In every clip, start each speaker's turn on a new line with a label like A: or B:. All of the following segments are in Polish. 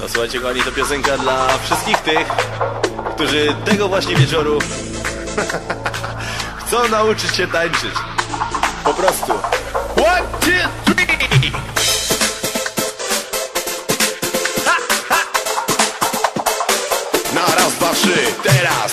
A: No słuchajcie kochani, to piosenka dla wszystkich tych, którzy tego właśnie wieczoru chcą nauczyć się tańczyć. Po prostu. One, two, three! Ha, ha! Na raz, dwa, trzy, teraz!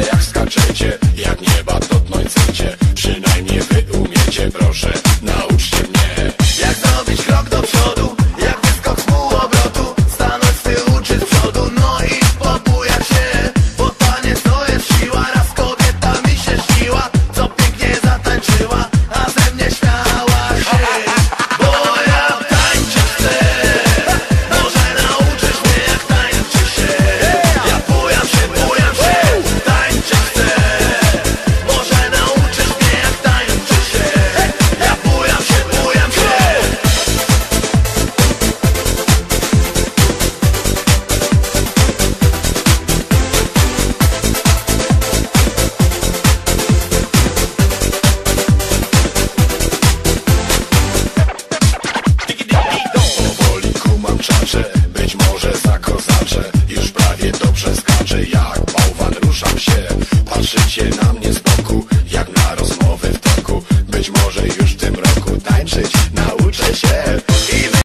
B: Jak skaczecie Jak nieba dotknąć chcecie. Przynajmniej wy umiecie Proszę nauczcie mnie.
C: Jak zrobić krok do przodu Jak wyskok z półobrotu? Stanąć z tyłu czy z przodu? No i pobujać się Bo taniec to jest siła. Raz kobieta mi się śniła
B: czacze Być może zakozaczę Już prawie dobrze skaczę Jak bałwan ruszam się. Patrzycie na mnie z boku Jak na rozmowy w toku. Być może już w tym roku Tańczyć nauczę się